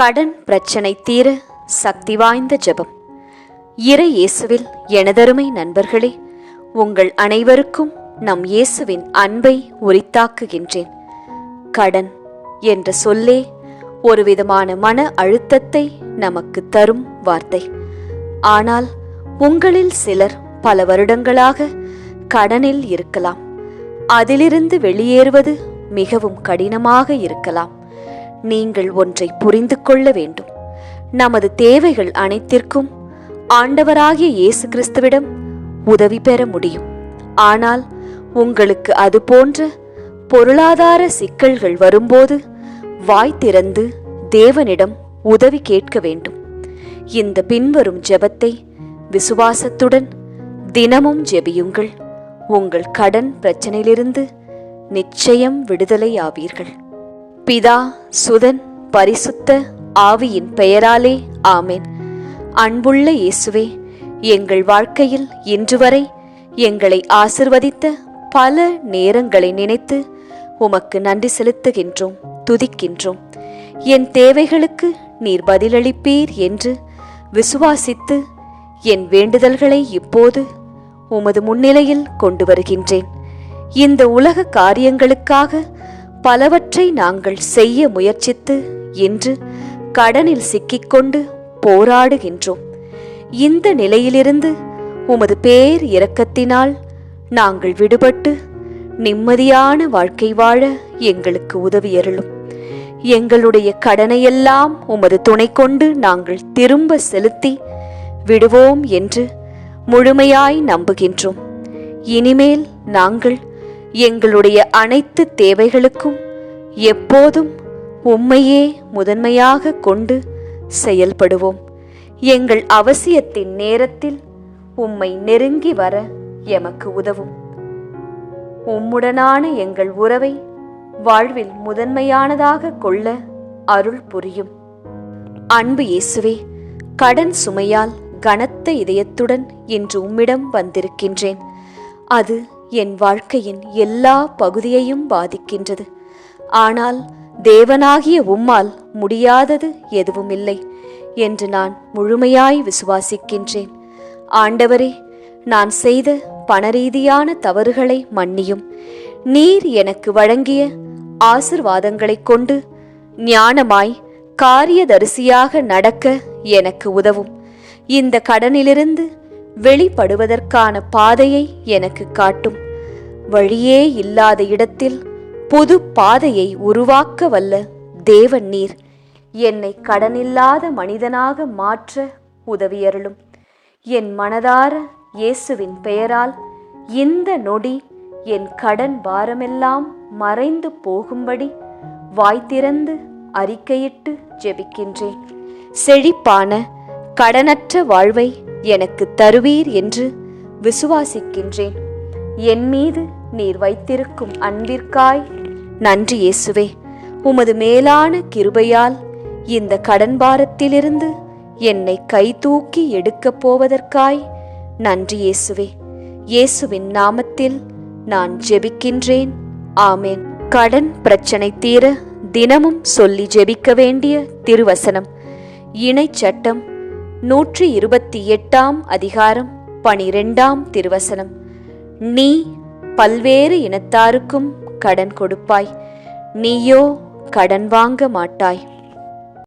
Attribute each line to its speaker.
Speaker 1: கடன் பிரச்சனை தீர சக்தி வாய்ந்த ஜெபம். இறை இயேசுவில் எனதருமை நண்பர்களே உங்கள் அனைவருக்கும் நம் இயேசுவின் அன்பை உரித்தாக்குகின்றேன். கடன் என்ற சொல்லே ஒரு விதமான மன அழுத்தத்தை நமக்கு தரும் வார்த்தை. ஆனால் உங்களில் சிலர் பல வருடங்களாக கடனில் இருக்கலாம். அதிலிருந்து வெளியேறுவது மிகவும் கடினமாக இருக்கலாம். நீங்கள் ஒன்றை புரிந்து கொள்ள வேண்டும். நமது தேவைகள் அனைத்திற்கும் ஆண்டவராகிய இயேசு கிறிஸ்துவிடம் உதவி பெற முடியும். ஆனால் உங்களுக்கு அது போன்ற பொருளாதார சிக்கல்கள் வரும்போது வாய் திறந்து தேவனிடம் உதவி கேட்க வேண்டும். இந்த பின்வரும் ஜெபத்தை விசுவாசத்துடன் தினமும் ஜெபியுங்கள். உங்கள் கடன் பிரச்சனையிலிருந்து நிச்சயம் விடுதலையாவீர்கள். பிதா சுதன் பரிசுத்த ஆவியின் பெயராலே ஆமேன். அன்புள்ள இயேசுவே எங்கள் வாழ்க்கையில் இன்று வரை எங்களை ஆசிர்வதித்த பல நேரங்களை நினைத்து உமக்கு நன்றி செலுத்துகின்றோம் துதிக்கின்றோம். என் தேவைகளுக்கு நீர் பதிலளிப்பீர் என்று விசுவாசித்து என் வேண்டுதல்களை இப்போது உமது முன்னிலையில் கொண்டு வருகின்றேன். இந்த உலக காரியங்களுக்காக பலவற்றை நாங்கள் செய்ய முயற்சித்து இன்று கடனில் சிக்கிக்கொண்டு போராடுகின்றோம். இந்த நிலையிலிருந்து உமது பேர் இரக்கத்தினால் நாங்கள் விடுபட்டு நிம்மதியான வாழ்க்கை வாழ எங்களுக்கு உதவியருளும். எங்களுடைய கடனையெல்லாம் உமது துணை கொண்டு நாங்கள் திரும்ப செலுத்தி விடுவோம் என்று முழுமையாய் நம்புகின்றோம். இனிமேல் நாங்கள் எங்களுடைய அனைத்து தேவைகளுக்கும் எப்போதும் உம்மையே முதன்மையாக கொண்டு செயல்படுவோம். எங்கள் அவசியத்தின் நேரத்தில் உம்மை நெருங்கி வர எமக்கு உதவும். உம்முடனான எங்கள் உறவை வாழ்வில் முதன்மையானதாக கொள்ள அருள் புரியும். அன்பு இயேசுவே கடன் சுமையால் கனத்த இதயத்துடன் இன்று உம்மிடம் வந்திருக்கின்றேன். அது என் வாழ்க்கையின் எல்லா பகுதியையும் பாதிக்கின்றது. ஆனால் தேவனாகிய உம்மால் முடியாதது எதுவும் இல்லை என்று நான் முழுமையாய் விசுவாசிக்கின்றேன். ஆண்டவரே நான் செய்த பணரீதியான தவறுகளை மன்னியும். நீர் எனக்கு வழங்கிய ஆசிர்வாதங்களைக் கொண்டு ஞானமாய் காரியதரிசியாக நடக்க எனக்கு உதவும். இந்த கடனிலிருந்து வெளிப்படுவதற்கான பாதையை எனக்கு காட்டும். வழியே இல்லாத இடத்தில் புது பாதையை உருவாக்க வல்ல தேவன் நீர். என்னை கடனில்லாத மனிதனாக மாற்ற உதவியருளும். என் மனதார இயேசுவின் பெயரால் இந்த நொடி என் கடன் பாரமெல்லாம் மறைந்து போகும்படி வாய் திறந்து அறிக்கையிட்டு ஜெபிக்கின்றேன். செழிப்பான கடனற்ற வாழ்வை எனக்கு தருவீர் என்று விசுவாசிக்கின்றேன். என் மீது நீர் வைத்திருக்கும் அன்பிற்காய் நன்றி இயேசுவே. உமது மேலான கிருபையால் இந்த கடன் பாரத்திலிருந்து என்னை கைதூக்கி எடுக்கப் போவதற்காய் நன்றி இயேசுவே. இயேசுவின் நாமத்தில் நான் ஜெபிக்கின்றேன். ஆமேன். கடன் பிரச்சனை தீர தினமும் சொல்லி ஜெபிக்க வேண்டிய திருவசனம். இணைச்சட்டம் சட்டம் நூற்றி இருபத்தி எட்டாம் அதிகாரம் பனிரெண்டாம் திருவசனம். நீ பல்வேறு இனத்தாருக்கும் கடன் கொடுப்பாய். நீயோ கடன் வாங்க மாட்டாய்.